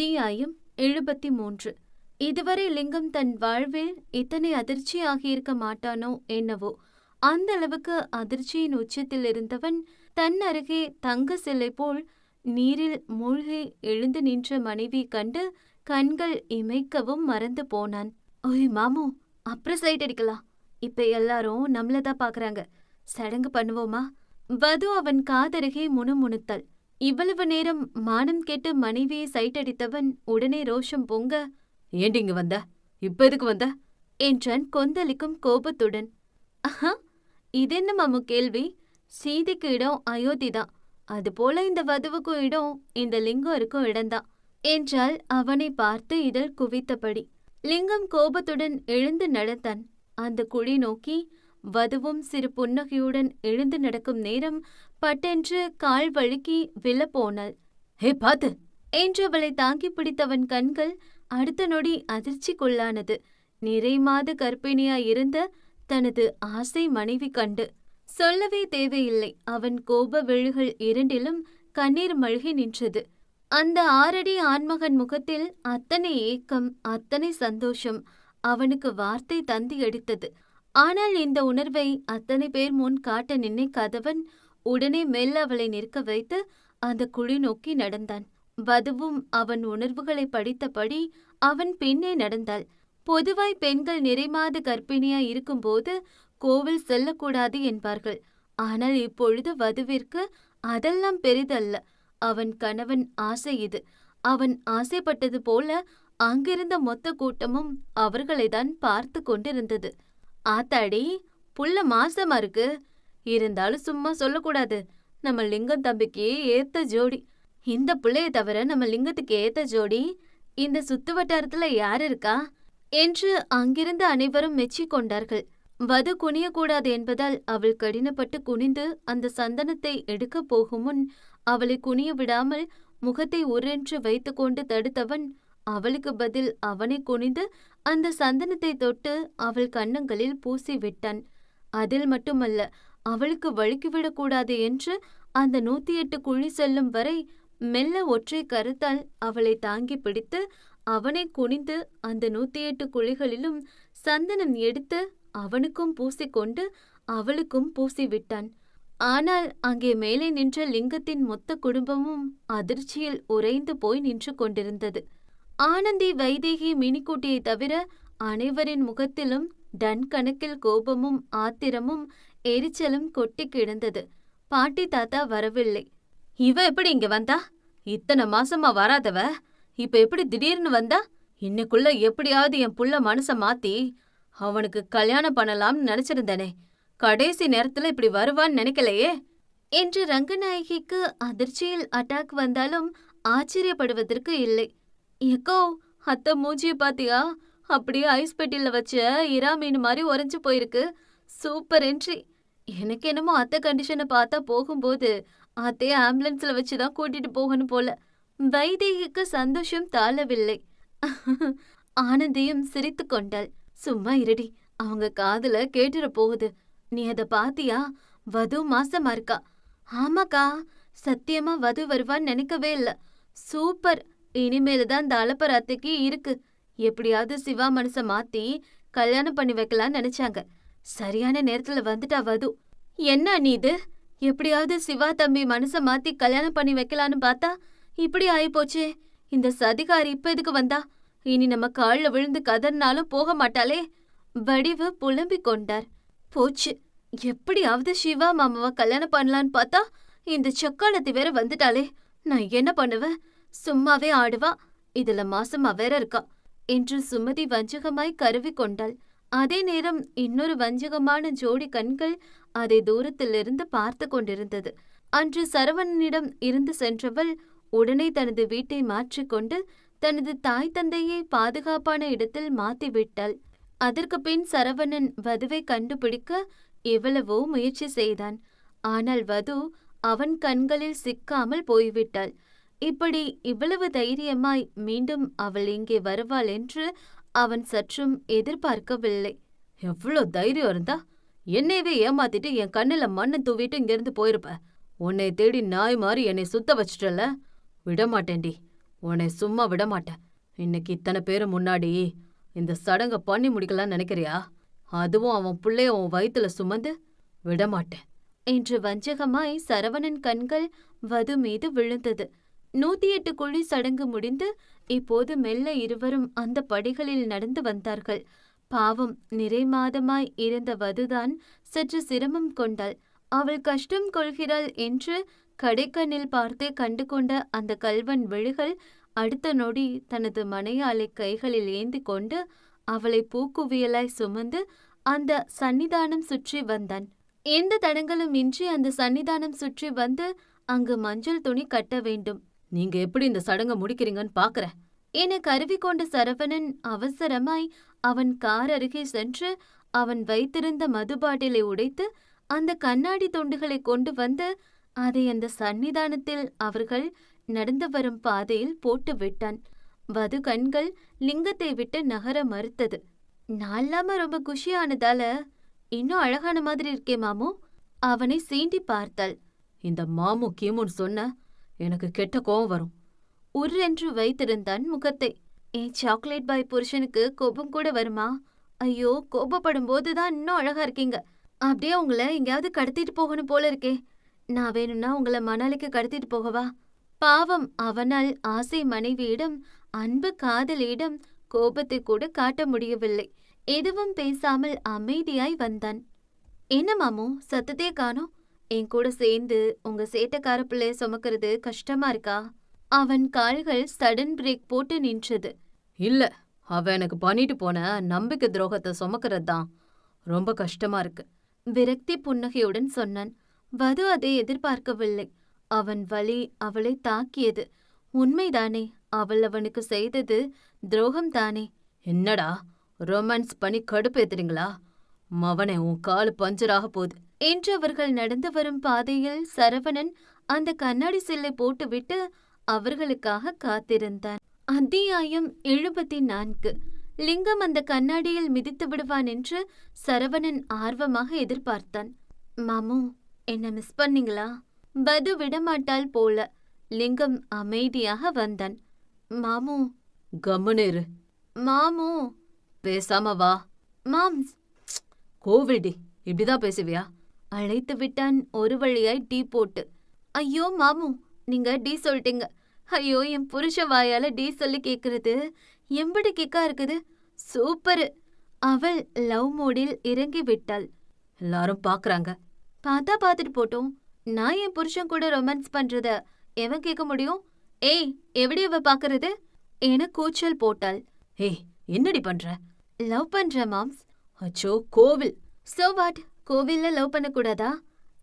அத்தியாயம் எழுபத்தி மூன்று இதுவரை லிங்கம் தன் வாழ்வில் இத்தனை அதிர்ச்சி ஆகியிருக்க மாட்டானோ என்னவோ அந்த அளவுக்கு அதிர்ச்சியின் உச்சத்தில் இருந்தவன் தன் அருகே தங்க சிலை போல் நீரில் மூழ்கி எழுந்து நின்ற மனைவி கண்டு கண்கள் இமைக்கவும் மறந்து போனான். ஓய் மாமு அப்புறம் சைட் அடிக்கலாம். இப்ப எல்லாரும் நம்மள தான் பாக்குறாங்க. சடங்கு பண்ணுவோமா? வது அவன் காதருகே முணுமுணுத்தாள் இவ்வளவு நேரம் மானம் கேட்டு மனைவியை சைட் அடித்தவன் உடனே ரோஷம் பொங்க ஏண்டி இங்க வந்த? இப்ப எதுக்கு வந்த? என்றான் கொந்தளிக்கும் கோபத்துடன். அஹா இதென்ன மாமு கேள்வி? சீதைக்கு இடம் அயோத்திதான். அதுபோல இந்த வதுவுக்கும் இடம் இந்த லிங்கம் இருக்கும் இடம்தான் என்றால் அவனை பார்த்து இதழ் குவித்தபடி. லிங்கம் கோபத்துடன் எழுந்து நடந்தான். அந்த குழி நோக்கி வதுவும் சிறு புன்னகையுடன் எழுந்து நடக்கும் நேரம் பட்டென்று கால் வழுக்கி விழப்போனாள் ஹே பாத்து. என்று அவளை தாங்கி பிடித்தவன் கண்கள் அடுத்த நொடி அதிர்ச்சிக்குள்ளானது. நிறை மாத கர்ப்பிணியாய் இருந்த தனது ஆசை மனைவி கண்டு. சொல்லவே தேவையில்லை. அவன் கோப வெழுகள் இரண்டிலும் கண்ணீர் மழுகி நின்றது. அந்த ஆறடி ஆண்மகன் முகத்தில் அத்தனை ஏக்கம் அத்தனை சந்தோஷம் அவனுக்கு வார்த்தை தந்தி அடித்தது ஆனால் இந்த உணர்வை அத்தனை பேர் முன் காட்ட நினைக்காதவன் உடனே மெல்ல அவளை நிற்க வைத்து அந்த குழி நோக்கி நடந்தான். வதுவும் அவன் உணர்வுகளை படித்தபடி அவன் பின்னே நடந்தாள். பொதுவாய் பெண்கள் நிறைமாத கர்ப்பிணியாய் இருக்கும்போது கோவில் செல்லக்கூடாது என்பார்கள். ஆனால் இப்பொழுது வதுவிற்கு அதெல்லாம் பெரிதல்ல. அவன் கணவன் ஆசை இது. அவன் ஆசைப்பட்டது போல அங்கிருந்த மொத்த கூட்டமும் அவர்களைதான் பார்த்து கொண்டிருந்தது. ஆத்தாடி புள்ள மாசமா இருக்கு. இருந்தாலும் சும்மா சொல்லக்கூடாது. நம்ம லிங்கம் தம்பிக்கு ஏத்த ஜோடி. இந்த புள்ளைய தவிர நம்ம லிங்கத்துக்கு ஏத்த ஜோடி இந்த சுத்து வட்டாரத்துல யார் இருக்கா? என்று அங்கிருந்து அனைவரும் மெச்சிக் கொண்டார்கள். வது குனியக்கூடாது என்பதால் அவள் கடினப்பட்டு குனிந்து அந்த சந்தனத்தை எடுக்கப் போகும் முன் அவளை குனிய விடாமல் முகத்தை உரென்று வைத்துக்கொண்டு தடுத்தவன் அவளுக்கு பதில் அவனை குனிந்து அந்த சந்தனத்தை தொட்டு அவள் கன்னங்களில் பூசி விட்டான் அதில் மட்டுமல்ல அவளுக்கு வழுக்கிவிடக்கூடாது என்று அந்த நூத்தி எட்டு குழி செல்லும் வரை மெல்ல ஒற்றை கருத்தால் அவளை தாங்கி பிடித்து அவனை குனிந்து அந்த நூத்தி எட்டு குழிகளிலும் சந்தனம் எடுத்து அவனுக்கும் பூசிக்கொண்டு அவளுக்கும் பூசிவிட்டான். ஆனால் அங்கே மேலே நின்ற லிங்கத்தின் மொத்த குடும்பமும் அதிர்ச்சியில் உறைந்து போய் நின்று கொண்டிருந்தது. ஆனந்தி வைதேகி மினிக்குட்டியை தவிர அனைவரின் முகத்திலும் டன் கணக்கில் கோபமும் ஆத்திரமும் எரிச்சலும் கொட்டி கிடந்தது. பாட்டி தாத்தா வரவில்லை. இவ எப்படி இங்க வந்தா? இத்தனை மாசமா வராதவ? இப்ப எப்படி திடீர்னு வந்தா? இன்னைக்குள்ள எப்படியாவது என் புள்ள மனச மாத்தி அவனுக்கு கல்யாணம் பண்ணலாம்னு நினைச்சிருந்தனே. கடைசி நேரத்துல இப்படி வருவான்னு நினைக்கலையே? என்று ரங்கநாயகிக்கு அதிர்ச்சியில் அட்டாக் வந்தாலும் ஆச்சரியப்படுவதற்கு இல்லை. எக்கோ அத்தை மூஞ்சிய பாத்தியா? அப்படியே ஐஸ் பெட்டில வச்ச இறா மீன் மாதிரி உறைஞ்சு போயிருக்கு. Super entry. எனக்கு என்னமோ அத்தை கண்டிஷனை பார்த்தா போகும்போது அத்தைய ஆம்புலன்ஸ்ல வச்சுதான் கூட்டிட்டு போகணும் போல. வைதேகிக்கு சந்தோஷம் தாழவில்லை. ஆனந்தியும் சிரித்து கொண்டாள். சும்மா இருடி அவங்க காதுல கேட்டுற போகுது. நீ அத பாத்தியா? வது மாசமா இருக்கா. ஆமாக்கா சத்தியமா வது வருவான்னு நினைக்கவே இல்ல. சூப்பர். இனிமேல தான் இந்த அலப்பர் அத்தைக்கு இருக்கு. எப்படியாவது சிவா மனச மாத்தி கல்யாணம் பண்ணி வைக்கலாம்னு நினைச்சாங்க. சரியான நேரத்துல வந்துட்டா வது. என்ன நீ இது? எப்படியாவது சிவா தம்பி மனச மாத்தி கல்யாணம் பண்ணி வைக்கலான்னு பார்த்தா இப்படி ஆயிப்போச்சே. இந்த சதிகாரி இப்ப எதுக்கு வந்தா? இனி நம்ம கால்ல விழுந்து கதர்னாலும் போக மாட்டாளே. வடிவு புலம்பிக் கொண்டார். போச்சு. எப்படியாவது சிவா மாமாவை கல்யாணம் பண்ணலான்னு பார்த்தா இந்த சக்காலத்தி வேற வந்துட்டாளே. நான் என்ன பண்ணுவேன்? சும்மாவே ஆடுவா. இதுல மாசமா வேற இருக்கா. என்று சுமதி வஞ்சகமாய் கருவி கொண்டாள். அதே நேரம் இன்னொரு வஞ்சகமான ஜோடி கண்கள் அதை தூரத்திலிருந்து பார்த்து கொண்டிருந்தது. அன்று சரவணனிடம் இருந்து சென்றவள் உடனே தனது வீட்டை மாற்றிக்கொண்டு தனது தாய் தந்தையை பாதுகாப்பான இடத்தில் மாத்திவிட்டாள் அதற்கு பின் சரவணன் வதுவை கண்டுபிடிக்க எவ்வளவோ முயற்சி செய்தான். ஆனால் வது அவன் கண்களில் சிக்காமல் போய்விட்டாள். இப்படி இவ்வளவு தைரியமாய் மீண்டும் அவள் இங்கே வருவாள் என்று அவன் சற்றும் எதிர்பார்க்கவில்லை. எவ்வளோ தைரியம் இருந்தா? என்னையவே ஏமாத்திட்டு என் கண்ணுல மண்ணை தூவிட்டு இங்கிருந்து போயிருப்ப. உன்னை தேடி நாய் மாதிரி என்னை சுத்த வச்சிட்டல விடமாட்டேன்டி. உன்னை சும்மா விட மாட்டேன் இன்னைக்கு இத்தனை பேர் முன்னாடி இந்த சடங்க பண்ணி முடிக்கலாம்னு நினைக்கிறியா? அதுவும் அவன் புள்ளைய உன் வயித்துல சுமந்து விடமாட்டேன். என்று வஞ்சகமாய் சரவணன் கண்கள் வது மீது விழுந்தது. நூத்தி எட்டு குழி சடங்கு முடிந்து இப்போது மெல்ல இருவரும் அந்த படிகளில் நடந்து வந்தார்கள். பாவம் நிறை மாதமாய் இருந்த வதுதான் சற்று சிரமம் கொண்டாள். அவள் கஷ்டம் கொள்கிறாள் என்று கடைக்கண்ணில் பார்த்தே கண்டு கொண்ட அந்த கல்வன் விழுகள் அடுத்த நொடி தனது மனையாளை கைகளில் ஏந்தி கொண்டு அவளை பூக்குவியலாய் சுமந்து அந்த சன்னிதானம் சுற்றி வந்தான். எந்த தடங்களும் இன்றி அந்த சன்னிதானம் சுற்றி வந்து அங்கு மஞ்சள் துணி கட்ட வேண்டும். நீங்க எப்படி இந்த சடங்க முடிக்கிறீங்கன்னு பாக்குறேன். என கருவி கொண்ட சரவணன் அவசரமாய் அவன் கார் அருகே சென்று அவன் வைத்திருந்த மது பாட்டிலை உடைத்து அந்த கண்ணாடி துண்டுகளை கொண்டு வந்து அதை அந்த சன்னிதானத்தில் அவர்கள் நடந்து வரும் பாதையில் போட்டு விட்டான். வது கண்கள் லிங்கத்தை விட்டு நகர மறுத்தது. நாளாம ரொம்ப குஷியானதால இன்னும் அழகான மாதிரி இருக்கே மாமு. அவனை சீண்டி பார்த்தாள். இந்த மாமு கீமுன்னு சொன்ன எனக்கு கெட்ட கோவம் வரும். உர்ரென்று வைத்திருந்தான் முகத்தை. என் சாக்லேட் பாய் புருஷனுக்கு கோபம் கூட வருமா? ஐயோ கோபப்படும் போதுதான் இன்னும் அழகா இருக்கீங்க. அப்படியே உங்களை எங்கேயாவது கடத்திட்டு போகணும் போல இருக்கே. நான் வேணும்னா உங்களை மணாலிக்கு கடத்திட்டு போகவா? பாவம் அவனால் ஆசை மனைவியிடம் அன்பு காதலியிடம் கோபத்தை கூட காட்ட முடியவில்லை. எதுவும் பேசாமல் அமைதியாய் வந்தான். என்ன மாமு? சத்தத்தே காணோம். என் கூட சேர்ந்து உங்க சேட்டக்கார பிள்ளைய சுமக்கிறது கஷ்டமா இருக்கா? அவன் கால்கள் சடன் பிரேக் போட்டு நின்றது. இல்ல அவ எனக்கு பண்ணிட்டு போன நம்பிக்கை துரோகத்தை சுமக்கிறது தான். ரொம்ப கஷ்டமா இருக்கு. விரக்தி புன்னகையுடன் சொன்னான். வது அதை எதிர்பார்க்கவில்லை. அவன் வலி அவளை தாக்கியது. உண்மைதானே அவள் அவனுக்கு செய்தது துரோகம் தானே என்னடா ரொமான்ஸ் பண்ணி கடுப்பேத்துறீங்களா? மவனே உன் காலு பஞ்சராக போகுது என்று அவர்கள் நடந்து வரும் பாதையில் சரவணன் அந்த கண்ணாடி சில்லை போட்டுவிட்டு அவர்களுக்காக காத்திருந்தான். அத்தியாயம் எழுபத்தி நான்கு லிங்கம் அந்த கண்ணாடியில் மிதித்து விடுவான் என்று சரவணன் ஆர்வமாக எதிர்பார்த்தான். மாமு என்ன மிஸ் பண்ணீங்களா? பது விடமாட்டாள் போல. லிங்கம் அமைதியாக வந்தான். மாமு. கம்முன்னு இரு. மாமு. பேசாம வா. மாம்ஸ். கோவில்டி இப்படிதான் பேசுவியா? அழைத்து விட்டான். ஒரு வழியாய் டீ போட்டு. ஐயோ மாமு நீங்க டீ சொல்லிட்டீங்க. ஐயோ என் புருஷ வாயால டீ சொல்லி கேக்குறது. எம்படி கிக்கா இருக்குது? சூப்பரு. அவள் லவ் மோடில் இறங்கி விட்டாள். எல்லாரும் பாக்குறாங்க. பார்த்தா பார்த்துட்டு போட்டோம். நான் என் புருஷன் கூட ரொமான்ஸ் பண்றத எவன் கேட்க முடியும்? ஏய் எப்படி அவ பாக்குறது? என கூச்சல் போட்டாள். ஏய் என்னடி பண்ற? லவ் பண்ற மாம்ஸ்? அச்சோ கோவில். சோ வாட் கோவில்ல லவ் பண்ணக்கூடாதா?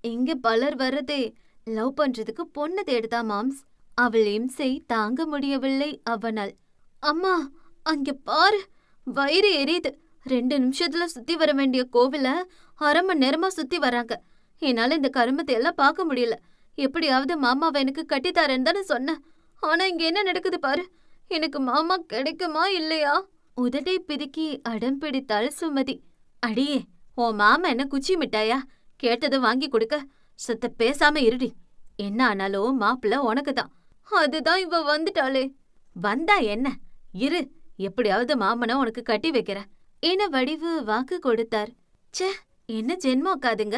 இங்க பலர் வர்றதே. லவ் பண்றதுக்கு பொண்ணு தேடுதா மாம்ஸ்? அவள் இம்சை தாங்க முடியவில்லை அவனால். அம்மா அங்க பாரு. வயிறு எரியுது. ரெண்டு நிமிஷத்துல சுத்தி வர வேண்டிய கோவில அரை மணி நேரமா சுத்தி வராங்க. என்னால இந்த கருமத்தை எல்லாம் பார்க்க முடியல. எப்படியாவது மாமாவை எனக்கு கட்டித்தாரேன்னு தானே சொன்னேன். ஆனா இங்க என்ன நடக்குது பாரு. எனக்கு மாமா கிடைக்குமா இல்லையா? உதட்டை பிதுக்கி அடம் பிடித்தாள் சுமதி. அடியே உன் மாமா என்ன குச்சி மிட்டாயா? கேட்டதை வாங்கி கொடுக்க. சுத்த பேசாம இருடி. என்ன ஆனாலும் மாப்பிள்ள உனக்கு தான் அதுதான் இவ வந்துட்டாளே. வந்தா என்ன? இரு எப்படியாவது மாமனை உனக்கு கட்டி வைக்கிற. என வடிவு வாக்கு கொடுத்தார். ச்சே என்ன ஜென்மம் அக்காதுங்க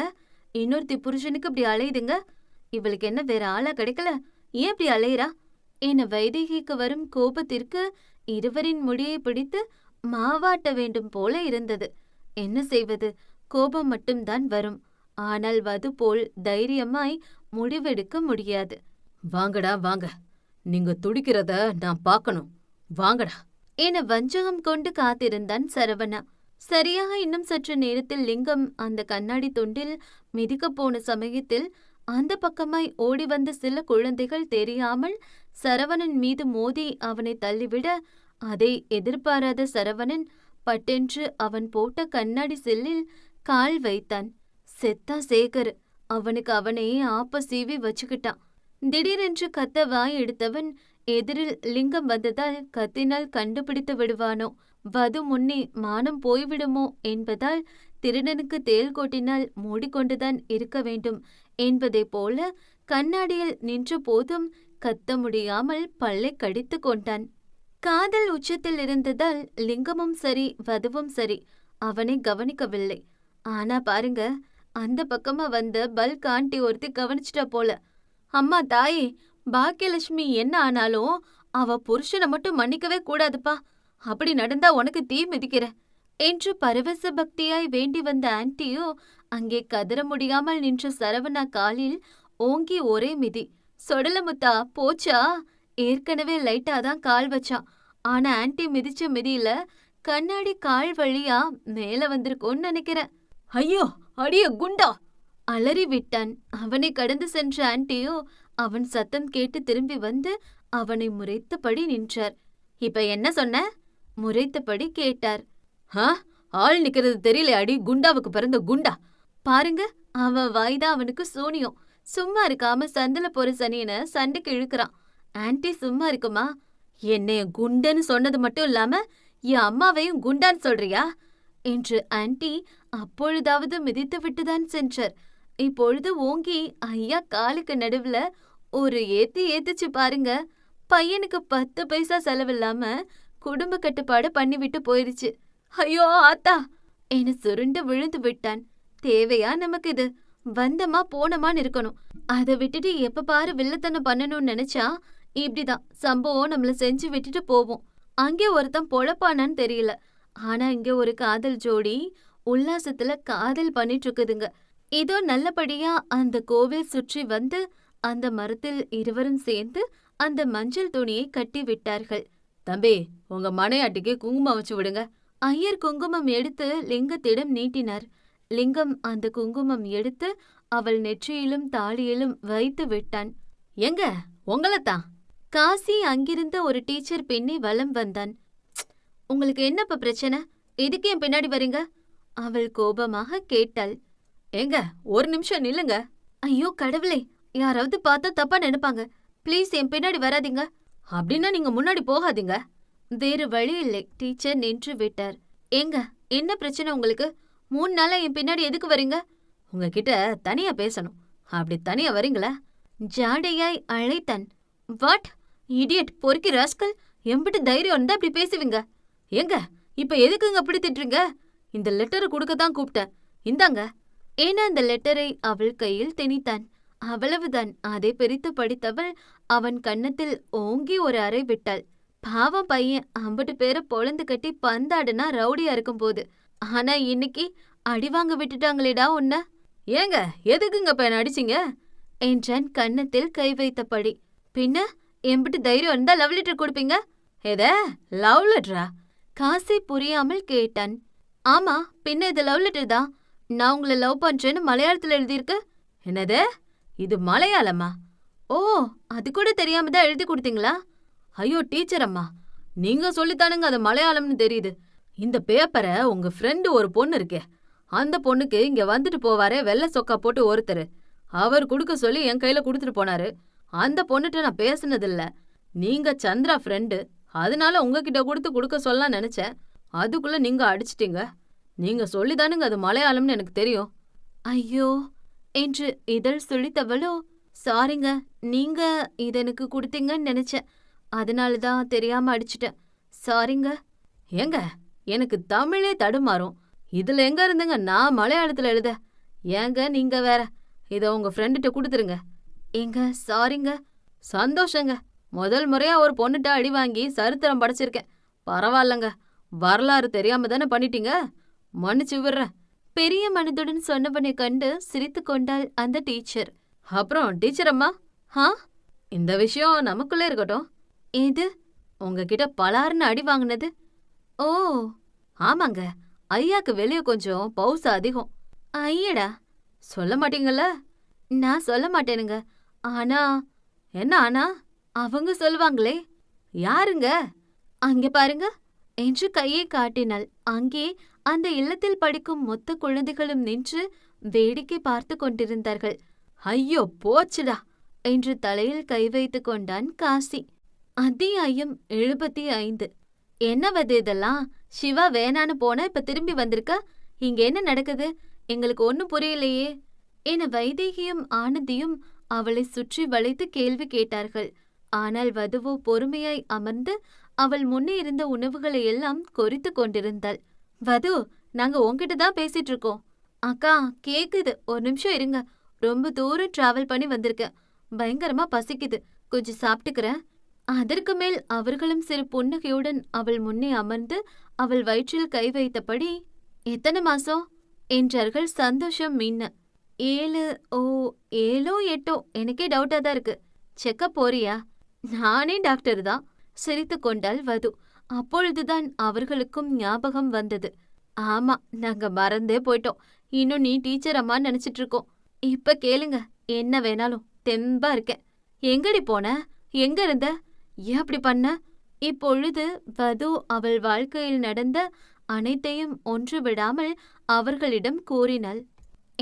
இன்னொருத்தி புருஷனுக்கு இப்படி அலையுதுங்க? இவளுக்கு என்ன வேற ஆளா கிடைக்கல? ஏன் இப்படி அலையுறா? என வைதேகிக்கு வரும் கோபத்திற்கு இருவரின் முடியை பிடித்து மாவாட்ட வேண்டும் போல இருந்தது. என்ன செய்வது? கோபம் மட்டும்தான் வரும். ஆனால் வது போல் தைரியமாய் முடிவெடுக்க முடியாது. வாங்கடா வாங்க. நீங்க துடிக்கிறத நான் பார்க்கணும். வாங்கடா. என வஞ்சகம் கொண்டு காத்திருந்தான் சரவணா. சரியாக இன்னும் சற்று நேரத்தில் லிங்கம் அந்த கண்ணாடி துண்டில் மிதிக்கப் போன சமயத்தில் அந்த பக்கமாய் ஓடி வந்த சில குழந்தைகள் தெரியாமல் சரவணன் மீது மோதி அவனை தள்ளிவிட அதை எதிர்பாராத சரவணன் பட்டென்று அவன் போட்ட கண்ணாடி சில்லில் கால் வைத்தான். செத்தா சேகர். அவனுக்கு அவனே ஆப்ப சீவி வச்சுக்கிட்டான். திடீரென்று கத்த வாய் எடுத்தவன் எதிரில் லிங்கம் வந்ததால் கத்தினால் கண்டுபிடித்து விடுவானோ? வது முன்னே மானம் போய்விடுமோ? என்பதால் திருடனுக்கு தேள் கொட்டினால் மூடிக்கொண்டுதான் இருக்க வேண்டும் என்பதைப் போல கண்ணாடியில் நின்ற போதும் கத்த முடியாமல் பல்லை கடித்து கொண்டான். காதல் உச்சத்தில் இருந்ததால் லிங்கமும் சரி வதுவும் சரி அவனை கவனிக்கவில்லை. ஆனா பாருங்க அந்த பக்கமா வந்த பல்க் ஆண்டி ஒருத்தி கவனிச்சிட்டா போல. அம்மா தாயே பாக்கியலட்சுமி என்ன ஆனாலும் அவ புருஷனை மட்டும் மன்னிக்கவே கூடாதுப்பா. அப்படி நடந்தா உனக்கு தீ மிதிக்கிற. என்று பரவச பக்தியாய் வேண்டி வந்த ஆன்டியோ அங்கே கதற முடியாமல் நின்ற சரவணா காலில் ஓங்கி ஒரே மிதி. சொடலமுத்தா போச்சா? ஏற்கனவே லைட்டா தான் கால் வச்சான். ஆனா ஆன்டி மிதிச்ச மிதியில கண்ணாடி கால் வழியா மேல வந்திருக்கும்னு நினைக்கிறேன். ஐயோ அடிய குண்டா! அலறி விட்டான். அவனை கடந்து சென்ற ஆன்டியோ அவன் சத்தம் கேட்டு திரும்பி வந்து அவனை முறைத்தபடி நின்றார். இப்ப என்ன சொன்ன? முறைத்தபடி கேட்டார். ஆ ஆள் நிக்கிறது தெரியல அடி குண்டாவுக்கு பிறந்த குண்டா! பாருங்க அவன் வாய்தான் அவனுக்கு சூனியம். சும்மா இருக்காம சந்தில போற சனியனை சண்டைக்கு இழுக்கிறான். ஆன்ட்டி சும்மா இருக்குமா? என்னைய குண்டுன்னு சொன்னது மட்டும் இல்லாம என் அம்மாவையும் குண்டான்னு சொல்றியா? என்று ஆன்ட்டி அப்பொழுதாவது மிதித்து விட்டுதான் சென்றார். இப்பொழுது ஓங்கி ஐயா காலுக்கு நடுவுல ஒரு ஏத்தி ஏத்துச்சு பாருங்க. பையனுக்கு பத்து பைசா செலவில்லாம குடும்ப கட்டுப்பாடு பண்ணிவிட்டு போயிருச்சு. ஐயோ ஆத்தா! என சுருண்டு விழுந்து விட்டான். தேவையா நமக்கு இது வந்தமா போனமான்னு இருக்கணும். அதை விட்டுட்டு எப்ப பாரு வில்லத்தனம் பண்ணணும்னு நினைச்சா இப்படிதான். சம்பவம் நம்மள செஞ்சு விட்டுட்டு போவோம் அங்கே ஒருத்தன் பொழப்பானான்னு தெரியல. ஆனா இங்க ஒரு காதல் ஜோடி உல்லாசத்துல காதல் பண்ணிட்டு இருக்குதுங்க இதோ நல்லபடியா அந்த கோவில் சுற்றி வந்து அந்த மரத்தில் இருவரும் சேர்ந்து அந்த மஞ்சள் துணியை கட்டி விட்டார்கள். தம்பி உங்க மனையாட்டிக்கு குங்குமம் வச்சு விடுங்க. ஐயர் குங்குமம் எடுத்து லிங்கத்திடம் நீட்டினார். லிங்கம் அந்த குங்குமம் எடுத்து அவள் நெற்றியிலும் தாலியிலும் வைத்து விட்டான். எங்க? உங்களைத்தான்? காசி அங்கிருந்த ஒரு டீச்சர் பெண்ணை வலம் வந்தான். "ப்ச், உங்களுக்கு என்னப்ப பிரச்சனை? எதுக்கு என் பின்னாடி வரீங்க? அவள் கோபமாக கேட்டாள். ஏங்க ஒரு நிமிஷம் நில்லுங்க. ஐயோ கடவுளே யாராவது பார்த்தா தப்பா நினைப்பாங்க. ப்ளீஸ் என் பின்னாடி வராதீங்க. அப்படின்னா நீங்க முன்னாடி போகாதீங்க. வேறு வழி இல்லை டீச்சர் நின்று விட்டார். ஏங்க என்ன பிரச்சனை உங்களுக்கு? மூணு நாளா என் பின்னாடி எதுக்கு வரீங்க? உங்ககிட்ட தனியா பேசணும். அப்படி தனியா வரீங்களா? ஜாடையாய் அழைத்தன். வாட்? இடியட் பொறுக்கி ராஸ்கல் எம்பிட்டு தைரியம் இருந்தா அப்படி பேசுவீங்க. ஏங்க இப்ப எதுக்குங்க அப்படி திட்டுறீங்க? இந்த லெட்டரை கொடுக்க தான் கூப்பிட்டேன் இந்தாங்க. ஏன்னா அந்த லெட்டரை அவள் கையில் திணித்தான். அவ்வளவுதான். அதை பிரித்து படித்தவள் அவன் கன்னத்தில் ஓங்கி ஒரு அறை விட்டாள். பாவம் பையன். அம்பட்டு பேரை பொழந்து கட்டி பந்தாடுனா ரவுடியா இருக்கும் போது. ஆனா இன்னைக்கு அடி வாங்க விட்டுட்டாங்களேடா உன்ன. ஏங்க எதுக்குங்க பையன் அடிச்சிங்க அடிச்சீங்க? என்றான் கன்னத்தில் கை வைத்தபடி. பின்ன? எம்பிட்டு தைரியம் இருந்தா லவ் லெட்டர் கொடுப்பீங்க? எத லவ் லெட்டரா காசி புரியாமல் கேட்டான். ஆமா பின்ன இது லவ் லெட்டர் தான். நான் உங்களை லவ் பண்றேன்னு மலையாளத்துல எழுதியிருக்கு. என்னது? இது மலையாளமா? ஓ அது கூட தெரியாம தான் எழுதி கொடுத்தீங்களா? ஐயோ டீச்சர் அம்மா. நீங்க சொல்லித்தானுங்க அது மலையாளம்னு தெரியுது. இந்த பேப்பரை உங்க ஃப்ரெண்டு ஒரு பொண்ணு இருக்கே. அந்த பொண்ணுக்கு இங்க வந்துட்டு போவாரே வெள்ளை சொக்கா போட்டு ஒருத்தர். அவர் கொடுக்க சொல்லி என் கையில கொடுத்துட்டு போனாரு. அந்த பொண்ணுட்ட நான் பேசுனதில்ல. நீங்க சந்திரா ஃப்ரெண்டு அதனால உங்ககிட்ட கொடுத்து கொடுக்க சொல்லலாம் நினைச்சேன். அதுக்குள்ள நீங்க அடிச்சிட்டீங்க. நீங்க சொல்லிதானுங்க அது மலையாளம்னு எனக்கு தெரியும். ஐயோ என்று இதழ் சுழித்தவளோ சாரிங்க நீங்க இத எனக்கு கொடுத்தீங்கன்னு நினைச்சேன். அதனால தான் தெரியாம அடிச்சிட்டேன். சாரிங்க ஏங்க எனக்கு தமிழே தடுமாறும். இதுல எங்க இருந்துங்க நான் மலையாளத்துல எழுத? ஏங்க நீங்க வேற. இத உங்க ஃப்ரெண்டுகிட்ட கொடுத்துருங்க. ஏங்க சாரிங்க. சந்தோஷங்க. முதல் முறையா ஒரு பொண்ணுட்ட அடி வாங்கி சரித்திரம் படைச்சிருக்கேன். பரவாயில்லங்க. வரலாறு தெரியாம தானே பண்ணிட்டீங்க? மன்னிச்சு விடுறேன். பெரிய மனதுடன் சொன்னவனை கண்டு சிரித்து கொண்டாள் அந்த டீச்சர். அப்புறம் டீச்சர் அம்மா ஹா? இந்த விஷயம் நமக்குள்ளே இருக்கட்டும். இது உங்ககிட்ட பலார்னு அடி வாங்கினது? ஓ ஆமாங்க. ஐயாக்கு வெளியே கொஞ்சம் பவுசு அதிகம். ஐயடா. சொல்ல மாட்டீங்கல்ல? நான் சொல்ல மாட்டேனுங்க. ஆனா என்ன ஆனா அவங்க சொல்லுவாங்களே யாருங்க? அங்க பாருங்க என்று கையை காட்டினாள். அங்கே அந்த இல்லத்தில் படிக்கும் மொத்த குழந்தைகளும் நின்று வேடிக்கை பார்த்து கொண்டிருந்தார்கள். ஐயோ போச்சுடா! என்று தலையில் கை வைத்து கொண்டான் காசி. அத்தியாயம் எழுபத்தி ஐந்து என்னவது இதெல்லாம்? சிவா வேணான்னு போனா இப்ப திரும்பி வந்திருக்க? இங்க என்ன நடக்குது? எங்களுக்கு ஒன்னும் புரியலையே. என வைதேகியும் ஆனந்தியும் அவளை சுற்றி வளைத்து கேள்வி கேட்டார்கள். ஆனால் வதுவோ பொறுமையாய் அமர்ந்து அவள் முன்னே இருந்த உணவுகளை எல்லாம் கொறித்து கொண்டிருந்தாள். வது நாங்க உன்கிட்ட தான் பேசிட்டு இருக்கோம். அக்கா கேக்குது. ஒரு நிமிஷம் இருங்க. ரொம்ப தூரம் டிராவல் பண்ணி வந்திருக்கேன் பயங்கரமா பசிக்குது. கொஞ்சம் சாப்பிட்டுக்கிறேன். அதற்கு மேல் அவர்களும் சிறு புன்னகையுடன் அவள் முன்னே அமர்ந்து அவள் வயிற்றில் கை வைத்தபடி எத்தனை மாசம்? என்றார்கள் சந்தோஷம் மீன்ன. ஏழு ஓ ஏழோ எட்டோ எனக்கே டவுட்டா தான் இருக்கு. செக்கப் போறியா? நானே டாக்டர் தான். சிரித்து கொண்டாள் வது. அப்பொழுதுதான் அவர்களுக்கும் ஞாபகம் வந்தது. ஆமா நாங்க மறந்தே போயிட்டோம். இன்னும் நீ டீச்சர் அம்மா நினைச்சிட்டு இருக்கோம். இப்ப கேளுங்க என்ன வேணாலும். தெம்பா இருக்கேன். எங்கடி போன? எங்க இருந்த? ஏன் அப்படி பண்ண? இப்பொழுது வது அவள் வாழ்க்கையில் நடந்த அனைத்தையும் ஒன்று விடாமல் அவர்களிடம் கூறினாள்.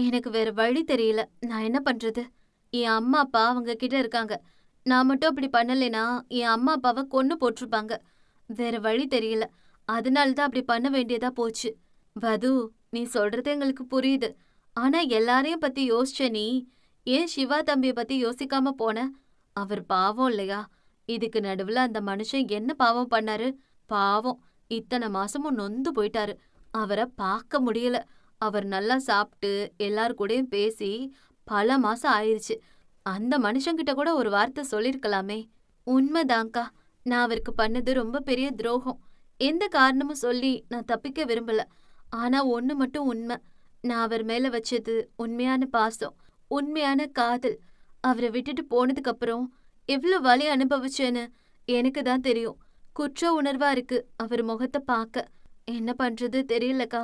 எனக்கு வேற வழி தெரியல. நான் என்ன பண்றது? என் அம்மா அப்பா அவங்க கிட்ட இருக்காங்க. நான் மட்டும் அப்படி பண்ணலைனா என் அம்மா அப்பாவை கொன்னு போட்டிருப்பாங்க. வேற வழி தெரியல. அதனால தான் அப்படி பண்ண வேண்டியதா போச்சு. வது நீ சொல்றது எங்களுக்கு புரியுது. ஆனா எல்லாரையும் பத்தி யோசிச்ச நீ ஏன் சிவா தம்பிய பத்தி யோசிக்காம போன? அவர் பாவம் இல்லையா? இதுக்கு நடுவுல அந்த மனுஷன் என்ன பாவம் பண்ணாரு? பாவம். இத்தனை மாசமும் நொந்து போயிட்டாரு. அவரை பார்க்க முடியல. அவர் நல்லா சாப்பிட்டு எல்லார் கூடயும் பேசி பல மாசம் ஆயிருச்சு. அந்த மனுஷங்கிட்ட கூட ஒரு வார்த்தை சொல்லிருக்கலாமே. உண்மைதான்க்கா. நான் அவருக்கு பண்ணது ரொம்ப பெரிய துரோகம். எந்த காரணமும் சொல்லி நான் தப்பிக்க விரும்பல. ஆனா ஒண்ணு மட்டும் உண்மை. நான் அவர் மேல வச்சது உண்மையான பாசம் உண்மையான காதல். அவரை விட்டுட்டு போனதுக்கு அப்புறம் எவ்வளவு வலி அனுபவிச்சேன்னு எனக்கு தான் தெரியும். குற்ற உணர்வா இருக்கு அவர் முகத்தை பார்க்க. என்ன பண்றது தெரியலக்கா.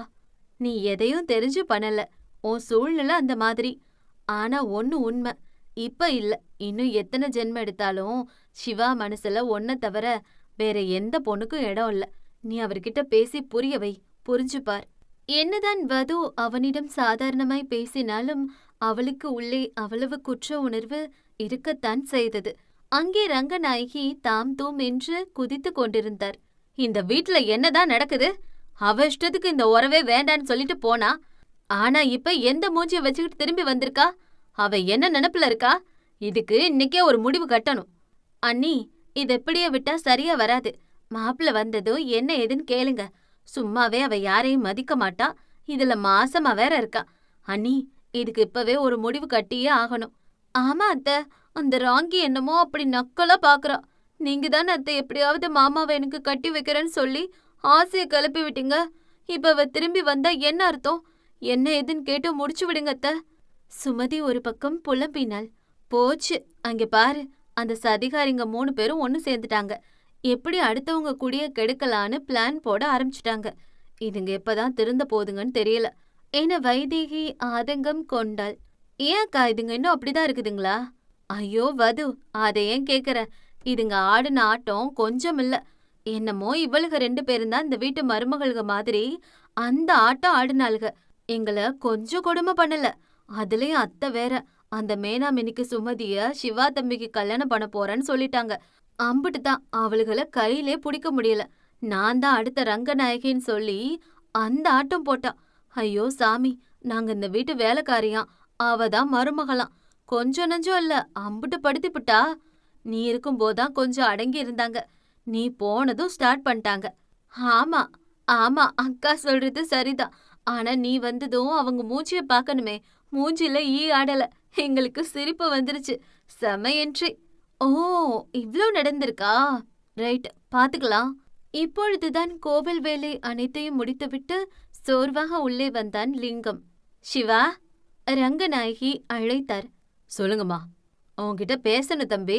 நீ எதையும் தெரிஞ்சு பண்ணல. உன் சூழ்நிலை அந்த மாதிரி. ஆனா ஒன்னு உண்மை. இப்ப இல்ல. இன்னும் எத்தனை ஜென்மம் எடுத்தாலும் சிவா மனசுல ஒன்ன தவிர வேற எந்த பொண்ணுக்கும் இடம் இல்ல. நீ அவர்கிட்ட பேசி புரிய வை. புரிஞ்சுப்பார். என்னதான் வது அவனிடம் சாதாரணமாய் பேசினாலும் அவளுக்கு உள்ளே அவ்வளவு குற்ற உணர்வு இருக்கத்தான் செய்தது. அங்கே ரங்கநாயகி தாம் தூம் என்று குதித்து கொண்டிருந்தார். இந்த வீட்ல என்னதான் நடக்குது? அவ இஷ்டத்துக்கு இந்த உறவே வேண்டான்னு சொல்லிட்டு போனா ஆனா இப்ப எந்த மூஞ்சிய வச்சுக்கிட்டு திரும்பி வந்திருக்கா? அவ என்ன நினப்புல இருக்கா? இதுக்கு இன்னைக்கே ஒரு முடிவு கட்டணும். அண்ணி இது எப்படியே விட்டா சரியா வராது. மாப்பிள்ள வந்ததும் என்ன ஏதுன்னு கேளுங்க. சும்மாவே அவ யாரையும் மதிக்க மாட்டா. இதுல மாசமா வேற இருக்கா. அண்ணி இதுக்கு இப்பவே ஒரு முடிவு கட்டியே ஆகணும். ஆமா அத்த அந்த ராங்கி என்னமோ அப்படி நக்கலா பாக்குறா. நீங்க தானே அத்தை எப்படியாவது மாமாவை எனக்கு கட்டி வைக்கிறேன்னு சொல்லி ஆசையை கிளப்பி விட்டீங்க. இப்ப அவ திரும்பி வந்தா என்ன அர்த்தம்? என்ன ஏதுன்னு கேட்டு முடிச்சு விடுங்க அத்த. சுமதி ஒரு பக்கம் புலம்பினாள். போச்சு அங்க பாரு. அந்த சதிகாரிங்க மூணு பேரும் ஒன்னு சேர்ந்துட்டாங்க. எப்படி அடுத்தவங்க குடிய கெடுக்கலான்னு பிளான் போட ஆரம்பிச்சிட்டாங்க. இதுங்க எப்பதான் திருந்த போதுங்கன்னு தெரியல. என வைதேகி ஆதங்கம் கொண்டாள். ஏன்க்கா இதுங்க இன்னும் அப்படிதான் இருக்குதுங்களா? ஐயோ வது அதை ஏன் கேக்குற? இதுங்க ஆடின ஆட்டம் கொஞ்சம் இல்ல. என்னமோ இவளுக ரெண்டு பேரும் தான் இந்த வீட்டு மருமகளுக மாதிரி அந்த ஆட்டம் ஆடினாளுக. எங்களை கொஞ்சம் கொடுமை பண்ணல. அதுலயும் அத்தை வேற அந்த மேனாமினிக்கு சுமதிய சிவா தம்பிக்கு கல்யாணம் பண்ண போறேன்னு சொல்லிட்டாங்க. அம்புட்டு தான் அவளுகளை கையிலே பிடிக்க முடியல. நான் தான் அடுத்த ரங்கநாயகின்னு சொல்லி அந்த ஆட்டம் போட்டா ஐயோ சாமி நாங்க இந்த வீட்டு வேலைக்காரியாம். அவ தான் மருமகளாம். கொஞ்சம் நஞ்சம் இல்ல அம்புட்டு படுத்திப்புட்டா. நீ இருக்கும்போதான் கொஞ்சம் அடங்கி இருந்தாங்க. நீ போனதும் ஸ்டார்ட் பண்ணிட்டாங்க. ஆமா ஆமா அக்கா சொல்றது சரிதான். ஆனா நீ வந்ததும் அவங்க மூஞ்சிய பார்க்கணுமே. மூஞ்சில ஈ ஆடல. எங்களுக்கு சிரிப்பு வந்துருச்சு. செம என்ட்ரி ஓ இவ்ளோ நடந்திருக்கா? ரைட் பாத்துக்கலாம். இப்பொழுதுதான் கோவில் வேலை அனைத்தையும் முடித்துவிட்டு சோர்வாக உள்ளே வந்தான் லிங்கம். சிவா ரங்கநாயகி அழைத்தார். சொல்லுங்கம்மா உன்கிட்ட பேசணும் தம்பி.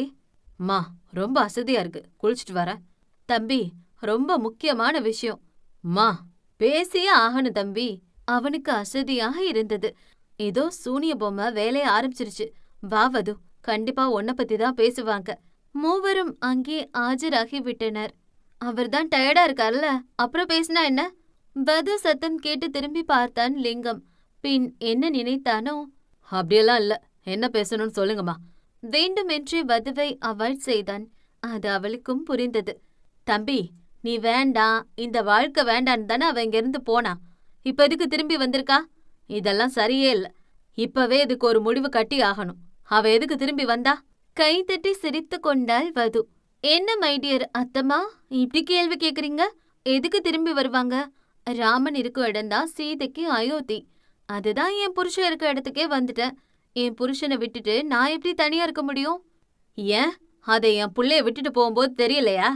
மா ரொம்ப அசதியா இருக்கு. குளிச்சிட்டு வர. தம்பி ரொம்ப முக்கியமான விஷயம். அம்மா பேசியே ஆகணும் தம்பி. அவனுக்கு அசதியாக இருந்தது. ஏதோ சூனிய பொம்மை வேலைய ஆரம்பிச்சிருச்சு. வா வது கண்டிப்பா உன்னை பத்தி தான் பேசுவாங்க. மூவரும் அங்கே ஆஜராகி விட்டனர். அவர்தான் டயர்டா இருக்கார்ல? அப்புறம் பேசினா என்ன? வது சத்தம் கேட்டு திரும்பி பார்த்தான் லிங்கம். பின் என்ன நினைத்தானோ? அப்படியெல்லாம் இல்ல. என்ன பேசணும்னு சொல்லுங்கம்மா. வேண்டுமென்றே வதுவை அவள் செய்தான். அது அவளுக்கும் புரிந்தது. தம்பி நீ வேண்டாம். இந்த வாழ்க்கை வேண்டான்னு தானே அவ இங்கிருந்து போனா? இப்ப எதுக்கு திரும்பி வந்திருக்கா? இதெல்லாம் சரியே இல்ல. இப்பவே இதுக்கு ஒரு முடிவு கட்டி ஆகணும். அவ எதுக்கு திரும்பி வந்தா? கைதட்டி சிரித்து கொண்டாள் வது. என்ன மைடியர் அத்தம்மா? இப்படி கேள்வி கேக்குறீங்க? எதுக்கு திரும்பி வருவாங்க? ராமன் இருக்கும் இடம்தான் சீதைக்கு அயோத்தி. அதுதான் என் புருஷன் இருக்க இடத்துக்கே வந்துட்டேன். என் புருஷனை விட்டுட்டு நான் எப்படி தனியா இருக்க முடியும்? ஏன்? அதை என் புள்ளைய விட்டுட்டு போகும்போது தெரியலையா?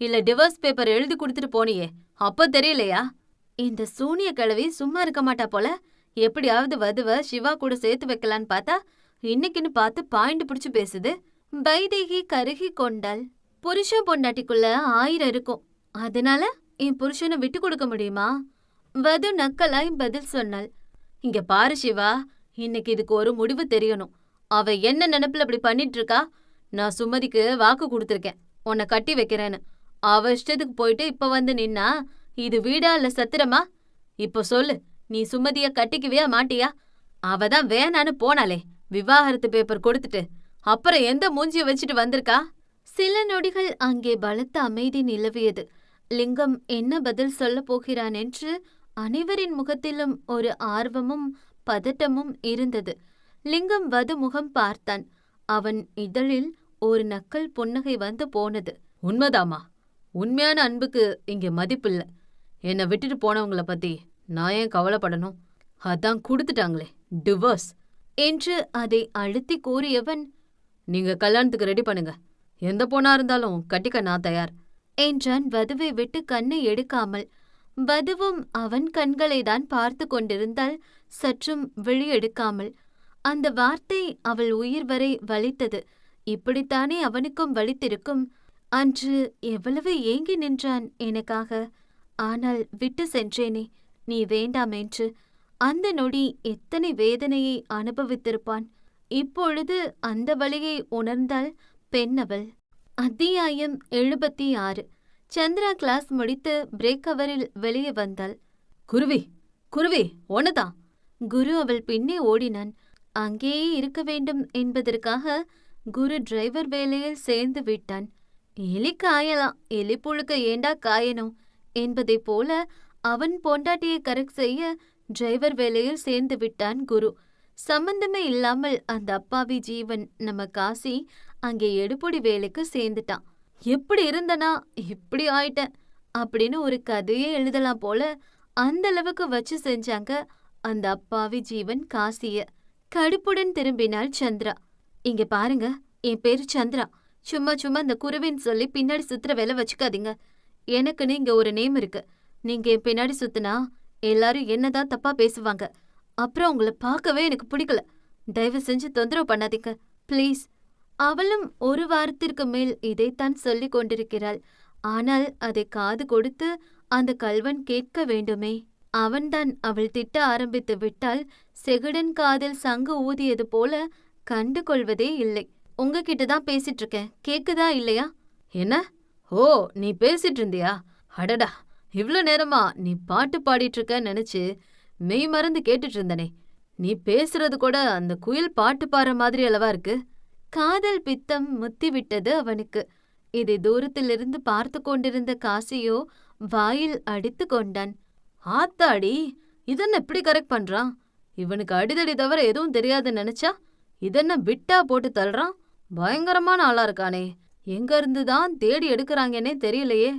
இல்ல டிவோர்ஸ் பேப்பர் எழுதி கொடுத்துட்டு போனியே அப்ப தெரியலையா? இந்த சூனிய கிழவி சும்மா இருக்க மாட்டா போல. எப்படியாவது வதுவ சிவா கூட சேர்த்து வைக்கலான்னு பார்த்தா இன்னைக்குன்னு பார்த்து பாயிண்ட் பிடிச்சு பேசுது. வைதேகி கருகி கொண்டாள். புருஷன் பொண்டாட்டிக்குள்ள ஆயிரம் இருக்கும். அதனால என் புருஷனை விட்டு கொடுக்க முடியுமா? வது நக்கலாய் பதில் சொன்னாள். இங்க பாரு சிவா இன்னைக்கு இதுக்கு ஒரு முடிவு தெரியணும். அவ என்ன நினைப்புல இப்படி பண்ணிட்டு இருக்கா நான் சுமதிக்கு வாக்கு கொடுத்துருக்கேன். உன்னை கட்டி வைக்கிறேன்னு. அவ இஷ்டத்துக்கு போயிட்டு இப்ப வந்து நின்னா இது வீடா இல்ல சத்திரமா? இப்ப சொல்லு நீ சுமதிய கட்டிக்குவியா மாட்டியா? அவ தான் வேணான்னு போனாலே விவாகரத்து பேப்பர் கொடுத்துட்டு. அப்புறம் எந்த மூஞ்சிய வச்சுட்டு வந்திருக்கா? சில நொடிகள் அங்கே பலத்த அமைதி நிலவியது. லிங்கம் என்ன பதில் சொல்ல போகிறான் என்று அனைவரின் முகத்திலும் ஒரு ஆர்வமும் பதட்டமும் இருந்தது. லிங்கம் வது முகம் பார்த்தான். அவன் இதழில் ஒரு நக்கல் புன்னகை வந்து போனது. உண்மைதாமா உண்மையான அன்புக்கு இங்கே மதிப்பில்ல. என்னை விட்டுட்டு போனவங்கள பத்தி நான் ஏன் கவலைப்படணும்? அதான் கொடுத்துட்டாங்களே டிவோர்ஸ் என்று அதை அழுத்தி கூறியவன் நீங்க கல்யாணத்துக்கு ரெடி பண்ணுங்க. எந்த பொண்ணா இருந்தாலும் கட்டிக்க நான் தயார். என்றான் வதுவை விட்டு கண்ணை எடுக்காமல். வதுவும் அவன் கண்களை தான் பார்த்து கொண்டிருந்தால் சற்றும் வெளியெடுக்காமல் அந்த வார்த்தை அவள் உயிர் வரை வலித்தது. இப்படித்தானே அவனுக்கும் வலித்திருக்கும். அன்று எவ்வளவு ஏங்கி நின்றான் எனக்காக. ஆனால் விட்டு சென்றேனே நீ வேண்டாம் என்று. அந்த நொடி எத்தனை வேதனையை அனுபவித்திருப்பான். இப்பொழுது அந்த வழியை உணர்ந்தால் பெண்ணவள் அத்தியாயம் எழுபத்தி ஆறு சந்திரா கிளாஸ் முடித்து பிரேக் அவரில் வெளியே வந்தாள். குருவி குருவி ஒன்னுதான் குரு அவள் பின்னே ஓடினான். அங்கேயே இருக்க வேண்டும் என்பதற்காக குரு டிரைவர் வேலையில் சேர்ந்து விட்டான். எலி காயலாம் எலி புழுக்க ஏண்டா காயணும்? என்பதைப் போல அவன் பொண்டாட்டியை கரெக்ட் செய்ய டிரைவர் வேலையில் சேர்ந்து விட்டான் குரு. சம்பந்தமே இல்லாமல் அந்த அப்பாவி ஜீவன் நம்ம காசி அங்கே எடுபொடி வேலைக்கு சேர்ந்துட்டான். எப்படி இருந்தனா? இப்படி ஆயிட்டேன். அப்படின்னு ஒரு கதையே எழுதலாம் போல அந்த அளவுக்கு வச்சு செஞ்சாங்க அந்த அப்பாவி ஜீவன் காசிய. கடுப்புடன் திரும்பினாள் சந்திரா. இங்க பாருங்க என் பேரு சந்திரா. சும்மா சும்மா அந்த குருவின்னு சொல்லி பின்னாடி சுத்துற வேலை வச்சுக்காதீங்க. எனக்குன்னு இங்க ஒரு நேம் இருக்கு. நீங்க என் பின்னாடி சுத்துனா எல்லாரும் என்னதான் தப்பா பேசுவாங்க. அப்புறம் உங்களை பார்க்கவே எனக்கு பிடிக்கல. தயவு செஞ்சு தொந்தரவு பண்ணாதீங்க. ப்ளீஸ் அவளும் ஒரு வாரத்திற்கு மேல் இதைத்தான் சொல்லிக் கொண்டிருக்கிறாள். ஆனால் அதை காது கொடுத்து அந்த கல்வன் கேட்க வேண்டுமே. அவன்தான் அவள் திட்ட ஆரம்பித்து விட்டால் செகுடன் காதில் சங்கு ஊதியது போல கண்டு கொள்வதே இல்லை. உங்ககிட்ட தான் பேசிட்டு இருக்கேன். கேக்குதா இல்லையா? என்ன? ஓ நீ பேசிட்டு இருந்தியா? அடடா இவ்ளோ நேரமா நீ பாட்டு பாடிட்டு இருக்க நினைச்சு மெய் மறந்து கேட்டுட்டு இருந்தனே. நீ பேசுறது கூட அந்த குயில் பாட்டு பாடுற மாதிரி அளவா இருக்கு? காதல் பித்தம் முத்திவிட்டது அவனுக்கு. இதை தூரத்திலிருந்து பார்த்து கொண்டிருந்த காசியோ வாயில் அடித்து கொண்டான். ஆத்தாடி இதென்ன இப்படி கரெக்ட் பண்றான்? இவனுக்கு அடிதடி தவிர எதுவும் தெரியாதுன்னு நினைச்சா இதென்ன விட்டா போட்டு தள்ளுறான்? பயங்கரமான ஆளா இருக்கானே. எங்க இருந்து தான் தேடி எடுக்கறாங்கன்னே தெரியலையே.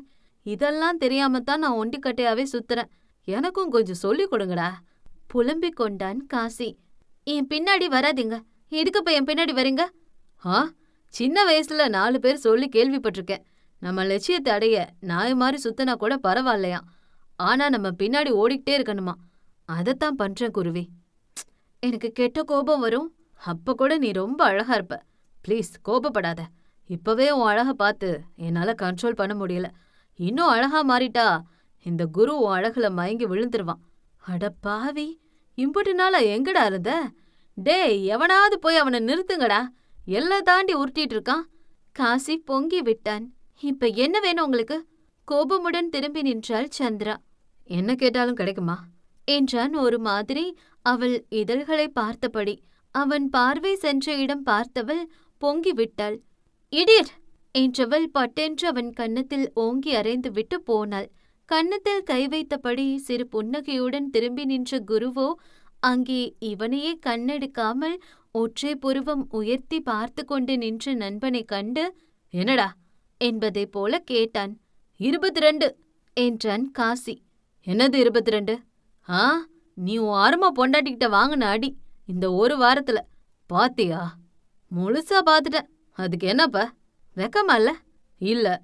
இதெல்லாம் தெரியாம தான் நான் ஒண்டிக்கட்டையாவே சுத்துறேன். எனக்கும் கொஞ்சம் சொல்லி கொடுங்கடா. புலம்பிக் கொண்டான் காசி. என் பின்னாடி வராதீங்க. எதுக்கு இப்ப என் பின்னாடி வரீங்க? ஆ சின்ன வயசுல நாலு பேர் சொல்லி கேள்விப்பட்டிருக்கேன். நம்ம லட்சியத்தை அடைய நாய் மாதிரி சுத்தினா கூட பரவாயில்லையாம். ஆனா நம்ம பின்னாடி ஓடிக்கிட்டே இருக்கணுமா? அதைத்தான் பண்றேன் குருவி. எனக்கு கெட்ட கோபம் வரும். அப்ப கூட நீ ரொம்ப அழகா இருப்ப. ப்ளீஸ் கோபப்படாத. இப்பவே உன் அழக பார்த்து என்னால கண்ட்ரோல் பண்ண முடியல. இன்னும் அழகா மாறிட்டா இந்த குரு உன் அழகுல மயங்கி விழுந்துருவான். அட பாவி இம்புட்டு நாளா எங்கடா இருந்த? டேய் எவனாவது போய் அவனை நிறுத்துங்கடா. எல்லாம் தாண்டி உருட்டிட்டு இருக்கான். காசி பொங்கி விட்டான். இப்ப என்ன வேணும் உங்களுக்கு? கோபமுடன் திரும்பி நின்றாள் சந்திரா. என்ன கேட்டாலும் கிடைக்குமா? என்றான் ஒரு மாதிரி அவள் இதழ்களை பார்த்தபடி. அவன் பார்வை சென்ற இடம் பார்த்தவள் பொங்கி விட்டாள் இடியட் என்றவள் பட்டென்று அவன் கன்னத்தில் ஓங்கி அறைந்து விட்டு போனாள். கன்னத்தில் கை வைத்தபடி சிறு புன்னகையுடன் திரும்பி நின்ற குருவோ அங்கே இவனையே கண்ணெடுக்காமல் ஒற்றை புருவம் உயர்த்தி பார்த்து கொண்டு நின்ற நண்பனைக் கண்டு என்னடா? என்பதைப் போல கேட்டான். இருபத்தி ரெண்டு என்றான் காசி. என்னது இருபத்தி ரெண்டு ஆ நீ உன் அருமை பொண்டாட்டிக்கிட்ட வாங்கின அடி இந்த ஒரு வாரத்துல. பாத்தியா? முழுசா பாத்துட்டேன். அதுக்கு என்னப்ப? வெக்கமா இல்ல? இல்ல.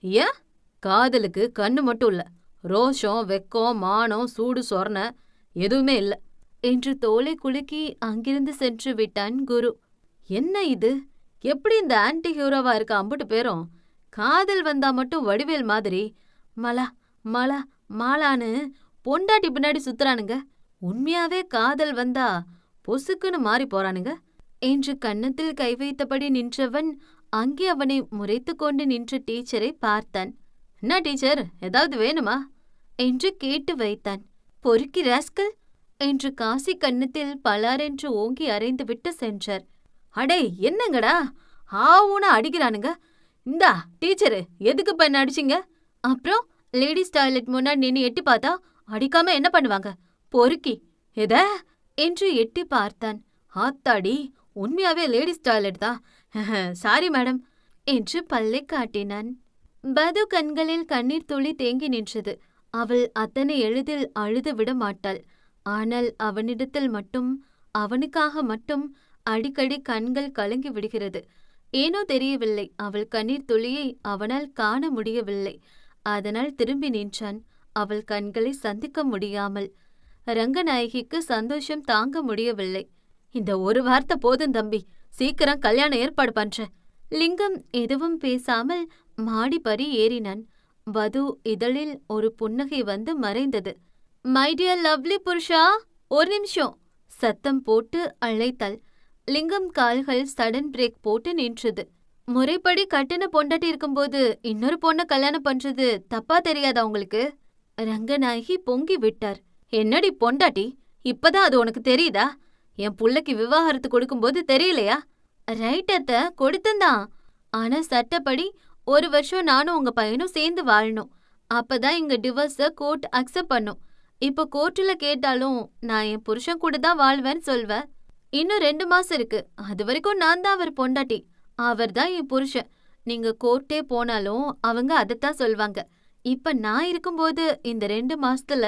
ஏன்? காதலுக்கு கண்ணு மட்டும் இல்ல. ரோஷம் வெக்கம் மானம் சூடு சொரண எதுவுமே இல்ல. என்று தோலை குலுக்கி அங்கிருந்து சென்று விட்டான் குரு. என்ன இது? எப்படி இந்த ஆன்டி ஹீரோவா இருக்க அம்புட்டு பேரும்? காதல் வந்தா மட்டும் வடிவேல் மாதிரி. மலா மலா மாலான்னு பொண்டாட்டி பின்னாடி சுத்துறானுங்க. உண்மையாவே காதல் வந்தா பொசுக்குன்னு மாறி போறானுங்க. என்று கன்னத்தில் கை வைத்தபடி நின்றவன் அங்கே அவனை முறைத்து கொண்டு நின்ற டீச்சரை பார்த்தான். என்ன டீச்சர் ஏதாவது வேணுமா? என்று கேட்டு வைத்தான். பொறுக்கி ராஸ்கல்? என்று காசி கன்னத்தில் பலாரென்று ஓங்கி அறைந்துவிட்டு சென்றார். அடே என்னங்கடா? ஆவுன அடிக்கிறானுங்க. இந்தா டீச்சரு எதுக்கு பண்ண அடிச்சிங்க? அப்புறம் லேடிஸ் டாய்லெட் முன்னாடி நின்று எட்டி பார்த்தா அடிக்காம என்ன பண்ணுவாங்க? பொறுக்கி. எத? என்று எட்டி பார்த்தான். ஆத்தாடி உண்மையாவே லேடிஸ் டாய்லெட் தான். சாரி மேடம் என்று பல்லை காட்டினான். பது கண்களில் கண்ணீர் துளி தேங்கி நின்றது. அவள் அத்தனை எளிதில் அழுது விட மாட்டாள். ஆனால் அவனிடத்தில் மட்டும் அவனுக்காக மட்டும் அடிக்கடி கண்கள் கலங்கி விடுகிறது. ஏனோ தெரியவில்லை. அவள் கண்ணீர் துளியை அவனால் காண முடியவில்லை. அதனால் திரும்பி நின்றான். அவள் கண்களை சந்திக்க முடியாமல். ரங்கநாயகிக்கு சந்தோஷம் தாங்க முடியவில்லை. இந்த ஒரு வார்த்தை போதும் தம்பி. சீக்கிரம் கல்யாணம் ஏற்பாடு பண்றேன் லிங்கம் எதுவும் பேசாமல் மாடிப்படி ஏறினான். வது இதழில் ஒரு புன்னகை வந்து மறைந்தது. மை டியர் லவ்லி புருஷா ஒரு நிமிஷம். சத்தம் போட்டு அழைத்தாள். லிங்கம் கால்கள் சடன் பிரேக் போட்டு நின்றது. முறைப்படி கட்டின பொண்டாட்டி இருக்கும்போது இன்னொரு பொண்ணை கல்யாணம் பண்றது தப்பா தெரியாதா உங்களுக்கு? ரங்கநாயகி பொங்கி விட்டார். என்னடி பொண்டாட்டி? இப்பதான் அது உனக்கு தெரியுதா? என் புள்ளைக்கு விவாகரத்து கொடுக்கும்போது தெரியலையா? ரைட்டத்த கொடுத்தந்தான். ஆனா சட்டப்படி ஒரு வருஷம் நானும் உங்க பையனும் சேர்ந்து வாழணும். அப்பதான் எங்க டிவோர்ஸ கோர்ட் அக்செப்ட் பண்ணும். இப்போ கோர்ட்ல கேட்டாலும் நான் என் புருஷன் கூட தான் வாழ்வேன்னு சொல்வேன். இன்னும் ரெண்டு மாசம் இருக்கு. அது வரைக்கும் நான் தான் அவர் பொண்டாட்டி. அவர் தான் என் புருஷன். நீங்க கோர்ட்டே போனாலும் அவங்க அதைத்தான் சொல்வாங்க. இப்ப நான் இருக்கும்போது இந்த ரெண்டு மாசத்துல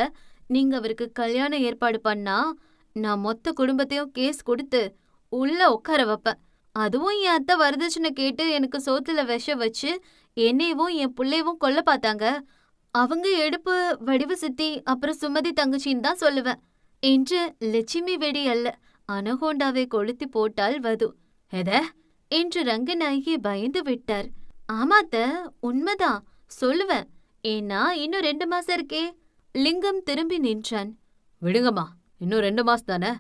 நீங்க அவருக்கு கல்யாணம் ஏற்பாடு பண்ணா நான் மொத்த குடும்பத்தையும் கேஸ் கொடுத்து உள்ள உட்கார வைப்பேன். அதுவும் என் அத்தை வரதட்சணை கேட்டு எனக்கு சோத்துல விஷ வச்சு என்னையவும் என் புள்ளையவும் கொல்ல பார்த்தாங்க. அவங்க எடுப்பு வடிவு சித்தி அப்புறம் சுமதி தங்கச்சின்னு தான் சொல்லுவேன். என்று லட்சுமி வெடி அல்ல அனகோண்டாவை கொளுத்தி போட்டால் வது. எத? என்று ரங்கநாயகி பயந்து விட்டார். ஆமாத்த உண்மைதான். சொல்லுவேன் ஏன்னா இன்னும் ரெண்டு மாசம் இருக்கே. லிங்கம் திரும்பி நின்றான். விடுங்கம்மா இன்னும் ரெண்டு மாசம் தானே?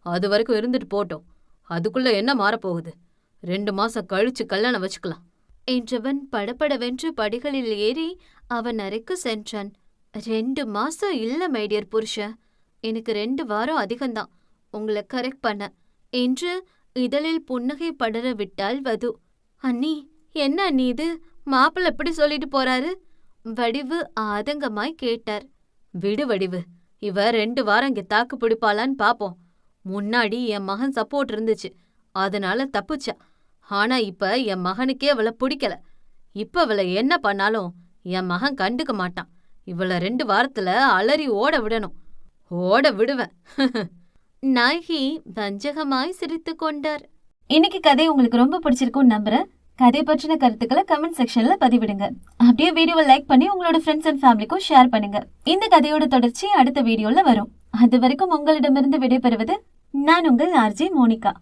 அது வரைக்கும் இருந்துட்டு போட்டோம். அதுக்குள்ள என்ன மாறப்போகுது? ரெண்டு மாசம் கழிச்சு கல்யாணம் வச்சுக்கலாம். என்றவன் படபடவென்று படிகளில் ஏறி அவன் அறைக்கு சென்றான். ரெண்டு மாசம் இல்ல மைடியர் புருஷன் எனக்கு ரெண்டு வாரம் அதிகம்தான். உங்களை கரெக்ட் பண்ண. என்று இதழில் புன்னகை படர விட்டாள் வது. அண்ணி என்ன அண்ணி இது? மாப்பிள்ள எப்படி சொல்லிட்டு போறாரு? வடிவு ஆதங்கமாய் கேட்டார். விடு வடிவு இவ ரெண்டு வாரம் இங்க தாக்கு பிடிப்பாளான்னு பாப்போம். முன்னாடி என் மகன் சப்போர்ட் இருந்துச்சு அதனால தப்புச்சா. ஆனா இப்ப என் மகனுக்கே அவளை பிடிக்கல. இப்ப அவளை என்ன பண்ணாலும் என் மகன் கண்டுக்க மாட்டான். இவள ரெண்டு வாரத்துல அலறி ஓட விடணும். ஓட விடுவேன். நாயகி வஞ்சகமாய் சிரித்து கொண்டார். இன்னைக்கு கதை உங்களுக்கு ரொம்ப பிடிச்சிருக்கும்னு நம்புறேன். கதை பற்றின கருத்துக்களை கமெண்ட் செக்ஷன்ல பதிவிடுங்க. அப்படியே வீடியோவை லைக் பண்ணி உங்களோட ஃப்ரெண்ட்ஸ் அண்ட் ஃபேமிலிக்கும் ஷேர் பண்ணுங்க. இந்த கதையோட தொடர்ச்சி அடுத்த வீடியோல வரும். அது வரைக்கும் உங்களிடமிருந்து விடைபெறுவது நான் உங்கள் ஆர்ஜி மோனிகா.